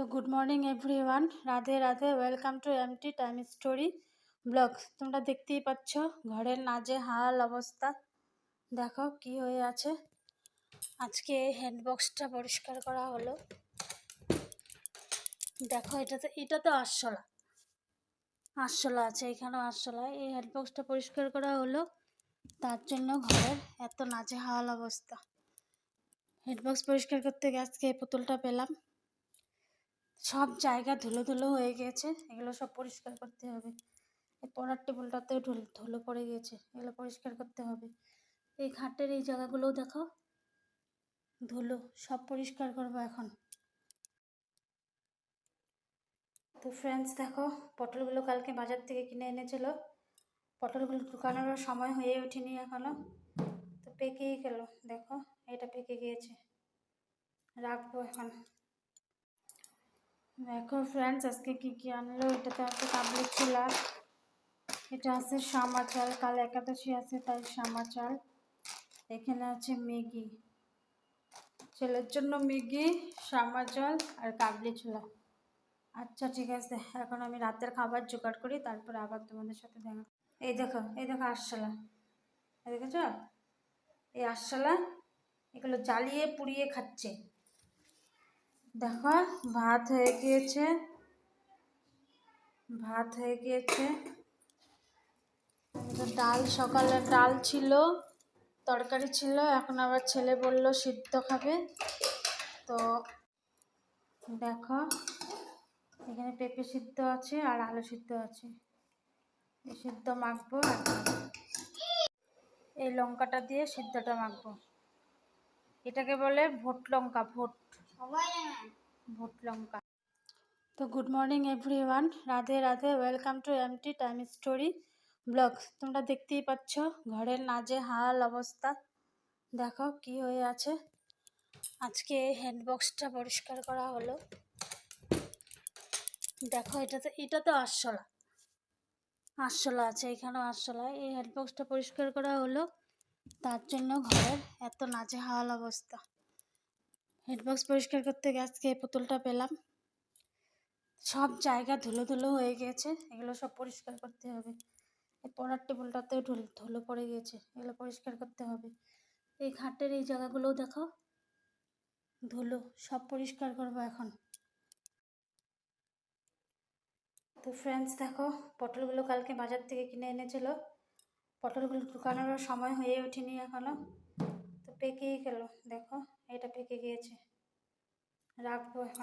তো good morning everyone Radhe Radhe welcome to MT time story blog তোমরা দেখতেই পাচ্ছ ঘরের নাজে হাল অবস্থা। দেখো কি হয়ে আছে। আজকে হ্যান্ডবক্সটা পরিষ্কার করা হলো। দেখো, এটা তো এটা তো আরশোলা। আরশোলা আছে, এখানেও আরশোলা। এই হ্যান্ডবক্সটা পরিষ্কার করা হলো। তার জন্য ঘরের এত নাজে হাল অবস্থা। হেডবক্স পরিষ্কার করতে আজকে এই পুতুলটা পেলাম। সব জায়গা ধুলো ধুলো হয়ে গিয়েছে এগুলো সব পরিষ্কার করতে হবে। পড়ার টেবিলটাতেও ধুলো ধুলো পড়ে গিয়েছে এগুলো পরিষ্কার করতে হবে। এই খাটের এই জায়গাগুলোও দেখো ধুলো, সব পরিষ্কার করব এখন। তো ফ্রেন্ডস দেখো, পটলগুলো কালকে বাজার থেকে কিনে এনেছিল। পটলগুলো ঢুকানোর সময় হয়ে ওঠেনি এখনও। তো পেকেই গেল, দেখো, এটা পেকে গিয়েছে। রাখব এখন। দেখো ফ্রেন্ডস আজকে কী কী আনলো? এটাতে আছে কাবলি ছোলা এটা আছে শামা চাল, কাল একাদশী আছে, তাই শামা চাল। এখানে আছে ম্যাগি, ছেলের জন্য ম্যাগি, শামা চাল আর কাবলি ছোলা। আচ্ছা ঠিক আছে, এখন আমি রাতের খাবার জোগাড় করি, তারপরে আবার তোমাদের সাথে দেখা। এই দেখো এই দেখো আরশালা। দেখেছ? এই আরশালা এগুলো জ্বালিয়ে পুড়িয়ে খাচ্ছে। দেখো ভাত হয়ে গিয়েছে ভাত হয়ে গিয়েছে ডাল সকালে ডাল ছিল তরকারি ছিল এখন আবার ছেলে বলল সিদ্ধ খাবে তো দেখো এখানে পেঁপে সিদ্ধ আছে আর আলু সিদ্ধ আছে এই সিদ্ধ মাখবো আর এই লঙ্কাটা দিয়ে সিদ্ধটা মাখবো এটাকে বলে ভোট লঙ্কা, ভোট। ভোট লঙ্কা। তো good morning everyone Radhe Radhe welcome to MT time story blog তোমরা দেখতেই পাচ্ছ, ঘরের নাজে হাল অবস্থা। দেখো কি হয়ে আছে। আজকে হ্যান্ডবক্সটা পরিষ্কার করা হলো। দেখো, এটা তো এটা তো আরশোলা। আরশোলা আছে, এখানেও আরশোলা। এই হ্যান্ডবক্সটা পরিষ্কার করা হলো। তার জন্য ঘরের এত নাজে হাল অবস্থা। হেডবক্স পরিষ্কার করতে আজকে এই পুতুলটা পেলাম। সব জায়গা ধুলো ধুলো হয়ে গিয়েছে, এগুলো সব পরিষ্কার করতে হবে। এই পড়ার টেবিলটাতেও ধুলো ধুলো পড়ে গিয়েছে, এগুলো পরিষ্কার করতে হবে। এই খাটের এই জায়গাগুলোও দেখো ধুলো সব পরিষ্কার করব এখন। তো ফ্রেন্ডস দেখো, পটলগুলো কালকে বাজার থেকে কিনে এনেছিল। পটলগুলো ঢুকানোর সময় হয়ে ওঠেনি এখনও। তো পেকেই গেল দেখো এটা পেকে গিয়েছে। রাখব এখন।